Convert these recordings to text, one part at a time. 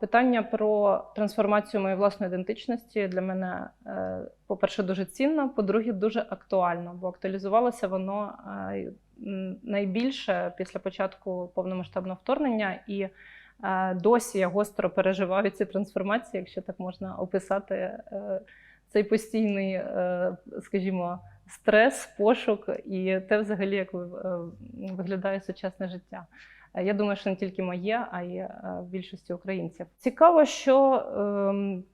Питання про трансформацію моєї власної ідентичності для мене, е, по-перше, дуже цінно, по-друге, дуже актуально, бо актуалізувалося воно е, найбільше після початку повномасштабного вторгнення, і е, досі я гостро переживаю ці трансформації, якщо так можна описати цей постійний, скажімо, стрес, пошук і те, взагалі, як е, виглядає сучасне життя. Е, Я думаю, що не тільки моє, а й е, більшості українців. Цікаво, що ем,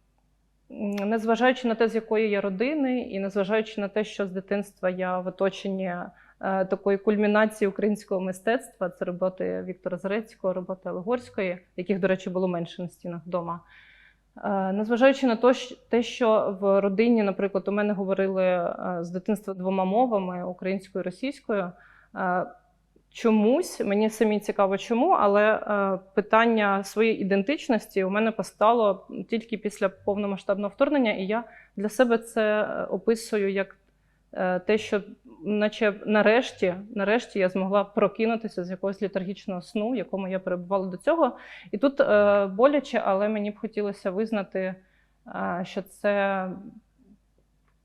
незважаючи на те, з якої я родини, і незважаючи на те, що з дитинства я в оточенні такої кульмінації українського мистецтва, це роботи Віктора Зарецького, роботи Алегорської, яких, до речі, було менше на стінах вдома. Е, Незважаючи на те, що в родині, наприклад, у мене говорили е, з дитинства двома мовами українською і російською. е, Чомусь мені самі цікаво, чому, але питання своєї ідентичності у мене постало тільки після повномасштабного вторгнення, і я для себе це описую як те, що, наче нарешті, нарешті я змогла прокинутися з якогось літаргічного сну, в якому я перебувала до цього. І тут е, боляче, але мені б хотілося визнати, е, що це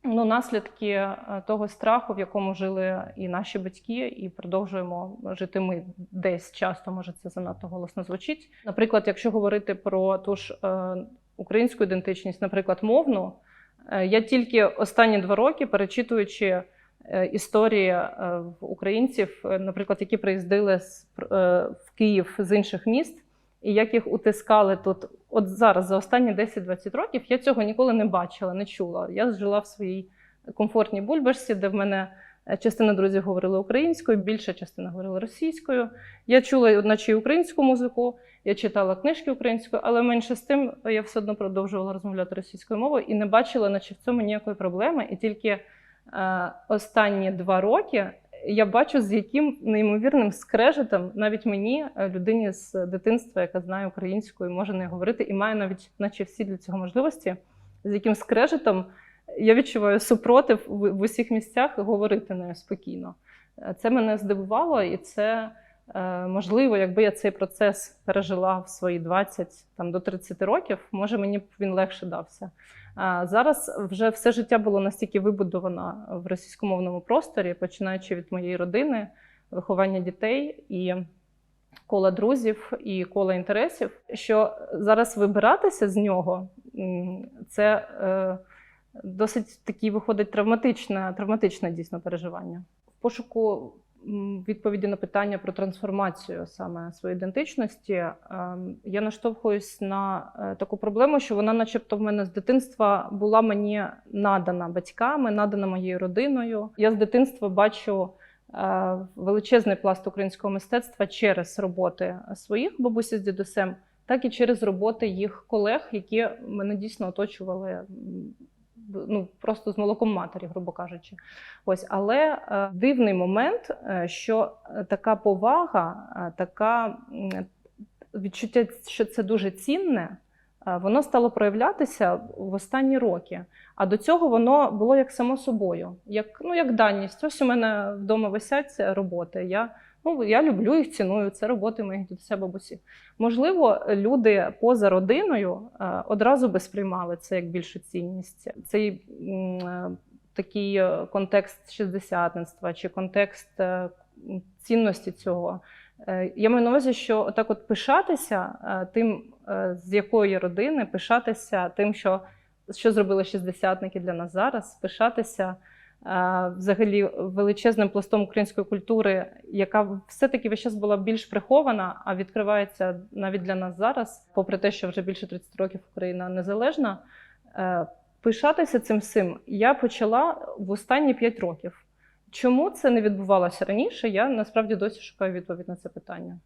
ну, наслідки е, того страху, в якому жили і наші батьки, і продовжуємо жити ми десь часто. Може, це занадто голосно звучить. Наприклад, якщо говорити про ту ж е, українську ідентичність, наприклад, мовну, е, я тільки останні два роки, перечитуючи історії е, українців, е, наприклад, які приїздили е, в Київ з інших міст, і як їх утискали тут. От зараз, за останні 10-20 років, я цього ніколи не бачила, не чула. Я жила в своїй комфортній бульбашці, де в мене е, частина друзів говорили українською, більша частина говорила російською. Я чула одначе українську музику, я читала книжки українською, але менше з тим я все одно продовжувала розмовляти російською мовою і не бачила, наче в цьому ніякої проблеми. І тільки е, останні два роки я бачу, з яким неймовірним скрежетом навіть мені, е, людині з дитинства, яка знає українську і може не говорити, і має навіть, наче всі для цього можливості, з яким скрежетом я відчуваю супротив в, усіх місцях говорити нею спокійно. Е, Це мене здивувало, і це е, можливо, якби я цей процес пережила в свої 20 там, до 30 років, може мені б він легше дався. А зараз вже все життя було настільки вибудовано в російськомовному просторі, починаючи від моєї родини, виховання дітей і кола друзів і кола інтересів, що зараз вибиратися з нього це е, досить такий виходить травматичне, травматичне дійсно переживання. В пошуку відповіді на питання про трансформацію саме своєї ідентичності, ем, я наштовхуюсь на е, таку проблему, що вона, начебто, в мене з дитинства була мені надана батьками, надана моєю родиною. Я з дитинства бачу е, величезний пласт українського мистецтва через роботи своїх бабусі з дідусем, так і через роботи їх колег, які мене дійсно оточували. Ну, просто з молоком матері, грубо кажучи. Ось, але е, дивний момент, е, що е, така повага, така відчуття, що це дуже цінне, воно стало проявлятися в останні роки. А до цього воно було як само собою, як, ну, як даність. Ось у мене вдома висять роботи. Я, ну, я люблю їх, ціную. Це роботи моїх дідуся бабусі. Можливо, люди поза родиною е, одразу би сприймали це як більшу цінність. Цей е, такий е, контекст шістдесятництва чи контекст цінності цього. Я маю на увазі, що отак от пишатися тим, з якої родини, пишатися тим, що, що зробили шістдесятники для нас зараз, пишатися взагалі величезним пластом української культури, яка все-таки весь час була більш прихована, а відкривається навіть для нас зараз, попри те, що вже більше 30 років Україна незалежна. Е, Пишатися цим всім я почала в останні 5 років. Чому це не відбувалося раніше? Я насправді досі шукаю відповідь на це питання.